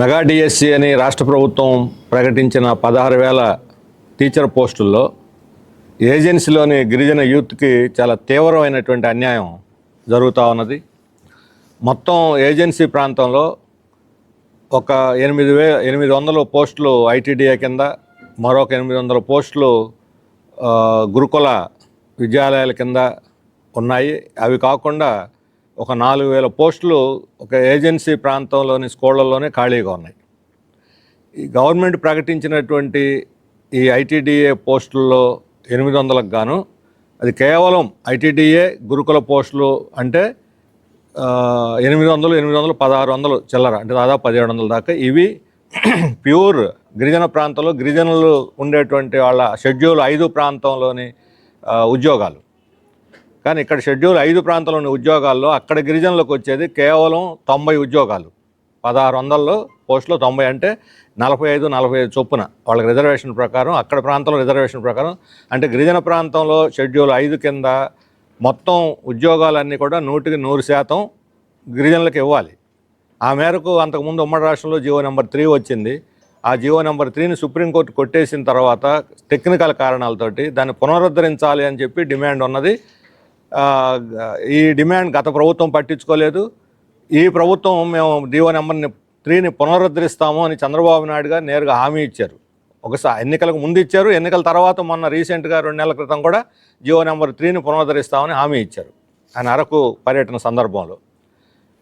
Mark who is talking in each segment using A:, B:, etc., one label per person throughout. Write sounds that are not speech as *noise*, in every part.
A: Mega DSC అని రాష్ట్ర ప్రభుత్వం ప్రకటించిన పదహారు వేల టీచర్ పోస్టుల్లో ఏజెన్సీలోని గిరిజన యూత్కి చాలా తీవ్రమైనటువంటి అన్యాయం జరుగుతూ ఉన్నది. మొత్తం ఏజెన్సీ ప్రాంతంలో ఒక ఎనిమిది వే ఎనిమిది వందల పోస్టులు ఐటీడీఏ కింద మరొక ఎనిమిది వందల పోస్టులు గురుకుల విద్యాలయాల కింద ఉన్నాయి. అవి కాకుండా ఒక నాలుగు వేల పోస్టులు ఒక ఏజెన్సీ ప్రాంతంలోని స్కూళ్ళల్లోనే ఖాళీగా ఉన్నాయి. ఈ గవర్నమెంట్ ప్రకటించినటువంటి ఈ ఐటీడీఏ పోస్టుల్లో ఎనిమిది వందలకు గాను అది కేవలం ఐటీడీఏ గురుకుల పోస్టులు అంటే ఎనిమిది వందలు ఎనిమిది వందలు పదహారు వందలు చిల్లర అంటే దాదాపు పదిహేడు వందల దాకా. ఇవి *clears throat* ప్యూర్ గిరిజన ప్రాంతంలో గిరిజనులు ఉండేటువంటి వాళ్ళ షెడ్యూల్ ఐదు ప్రాంతంలోని ఉద్యోగాలు. కానీ ఇక్కడ షెడ్యూల్ ఐదు ప్రాంతంలోని ఉద్యోగాల్లో అక్కడ గిరిజనులకు వచ్చేది కేవలం తొంభై ఉద్యోగాలు. పదహారు వందల్లో పోస్టులో తొంభై అంటే నలభై ఐదు నలభై ఐదు చొప్పున. వాళ్ళకి రిజర్వేషన్ ప్రకారం అక్కడ ప్రాంతంలో రిజర్వేషన్ ప్రకారం. అంటే గిరిజన ప్రాంతంలో షెడ్యూల్ ఐదు కింద మొత్తం ఉద్యోగాలన్నీ కూడా నూటికి నూరు శాతం గిరిజనులకు ఇవ్వాలి. ఆ మేరకు అంతకుముందు ఉమ్మడి రాష్ట్రంలో జియో నెంబర్ త్రీ వచ్చింది. ఆ జియో నెంబర్ త్రీని సుప్రీంకోర్టు కొట్టేసిన తర్వాత టెక్నికల్ కారణాలతోటి దాన్ని పునరుద్ధరించాలి అని చెప్పి డిమాండ్ ఉన్నది ఈ డిమాండ్ గత ప్రభుత్వం పట్టించుకోలేదు. ఈ ప్రభుత్వం మేము డిఓ నెంబర్ని త్రీని పునరుద్ధరిస్తాము అని చంద్రబాబు నాయుడు గారు నేరుగా హామీ ఇచ్చారు. ఒకసారి ఎన్నికలకు ముందు ఇచ్చారు. ఎన్నికల తర్వాత మొన్న రీసెంట్గా రెండు నెలల క్రితం కూడా జియో నెంబర్ త్రీని పునరుద్ధరిస్తామని హామీ ఇచ్చారు. ఆయన అరకు పర్యటన సందర్భంలో.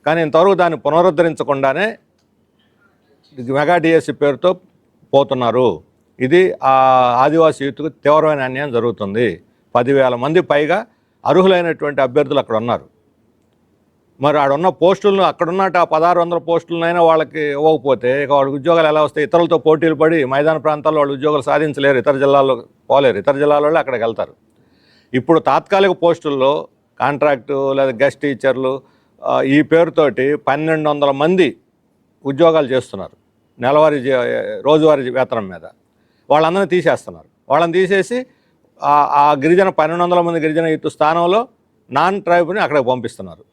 A: కానీ ఇంతవరకు దాన్ని పునరుద్ధరించకుండానే మెగా డిఎస్సి పేరుతో పోతున్నారు. ఇది ఆ ఆదివాసీ యూత్కు తీవ్రమైన అన్యాయం జరుగుతుంది. పదివేల మంది పైగా అర్హులైనటువంటి అభ్యర్థులు అక్కడ ఉన్నారు. మరి ఆడున్న పోస్టులను అక్కడున్నట్టు ఆ పదహారు వందల పోస్టులనైనా వాళ్ళకి ఇవ్వకపోతే ఇక వాళ్ళకి ఉద్యోగాలు ఎలా వస్తాయి? ఇతరులతో పోటీలు పడి మైదాన ప్రాంతాల్లో వాళ్ళు ఉద్యోగాలు సాధించలేరు. ఇతర జిల్లాల్లో పోలేరు. ఇతర జిల్లాలో అక్కడికి వెళ్తారు. ఇప్పుడు తాత్కాలిక పోస్టుల్లో కాంట్రాక్టు లేదా గెస్ట్ టీచర్లు ఈ పేరుతోటి పన్నెండు వందల మంది ఉద్యోగాలు చేస్తున్నారు. నెలవారీ రోజువారీ వేతనం మీద. వాళ్ళందరినీ తీసేస్తున్నారు. వాళ్ళని తీసేసి ఆ- గిరిజన పన్నెండు వందల మంది గిరిజన ఇటు స్థానంలో నాన్ ట్రైబ్ని అక్కడికి పంపిస్తున్నారు.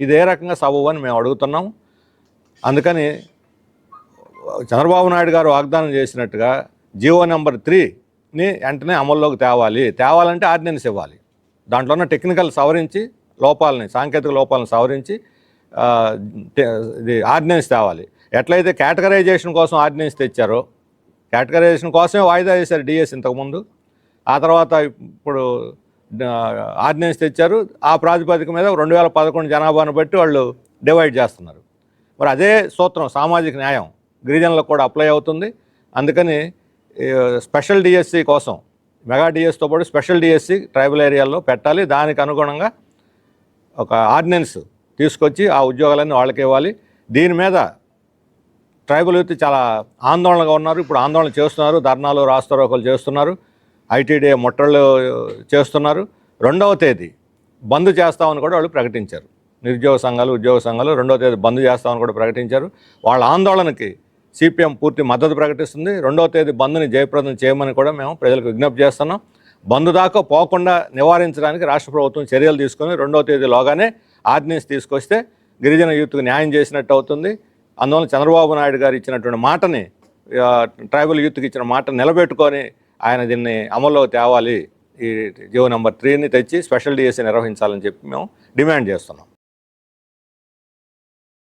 A: ఇది ఏ రకంగా సబబు అని మేము అడుగుతున్నాం. అందుకని చంద్రబాబు నాయుడు గారు వాగ్దానం చేసినట్టుగా జియో నెంబర్ త్రీని వెంటనే అమల్లోకి తేవాలి. తేవాలంటే ఆర్డినెన్స్ ఇవ్వాలి. దాంట్లో ఉన్న టెక్నికల్ సవరించి లోపాలని సాంకేతిక లోపాలను సవరించి ఇది ఆర్డినెన్స్ తేవాలి. ఎట్లయితే కేటగరైజేషన్ కోసం ఆర్డినెన్స్ తెచ్చారో కేటగరైజేషన్ కోసమే వాయిదా వేశారు డిఎస్ ఇంతకుముందు. ఆ తర్వాత ఇప్పుడు ఆర్డినెన్స్ తెచ్చారు. ఆ ప్రాతిపదిక మీద రెండు వేల పదకొండు జనాభాను బట్టి వాళ్ళు డివైడ్ చేస్తున్నారు. మరి అదే సూత్రం సామాజిక న్యాయం గిరిజనులకు కూడా అప్లై అవుతుంది. అందుకని స్పెషల్ డిఎస్సి కోసం మెగా డిఎస్తో పాటు స్పెషల్ డిఎస్సి ట్రైబల్ ఏరియాల్లో పెట్టాలి. దానికి అనుగుణంగా ఒక ఆర్డినెన్స్ తీసుకొచ్చి ఆ ఉద్యోగాలన్నీ వాళ్ళకి ఇవ్వాలి. దీని మీద ట్రైబల్ యూత్ చాలా ఆందోళనగా ఉన్నారు. ఇప్పుడు ఆందోళన చేస్తున్నారు. ధర్నాలు రాస్తారోకలు చేస్తున్నారు. ఐటీడీ ముట్టళ్ళు చేస్తున్నారు. రెండవ తేదీ బంద్ చేస్తామని కూడా వాళ్ళు ప్రకటించారు. నిరుద్యోగ సంఘాలు ఉద్యోగ సంఘాలు రెండవ తేదీ బంద్ చేస్తామని కూడా ప్రకటించారు. వాళ్ళ ఆందోళనకి సిపిఎం పూర్తి మద్దతు ప్రకటిస్తుంది. రెండవ తేదీ బంద్ని జయప్రదం చేయమని కూడా మేము ప్రజలకు విజ్ఞప్తి చేస్తున్నాం. బంద్ దాకా పోకుండా నివారించడానికి రాష్ట్ర ప్రభుత్వం చర్యలు తీసుకొని రెండవ తేదీలోగానే ఆర్డినెన్స్ తీసుకొస్తే గిరిజన యూత్కు న్యాయం చేసినట్టు అవుతుంది. అందువల్ల చంద్రబాబు నాయుడు గారు ఇచ్చినటువంటి మాటని ట్రైబల్ యూత్కి ఇచ్చిన మాట నిలబెట్టుకొని ఆయన దీన్ని అమల్లో తేవాలి. ఈ జియో నెంబర్ త్రీని తెచ్చి స్పెషల్ డిఎస్సీ నిర్వహించాలని చెప్పి మేము డిమాండ్ చేస్తున్నాం.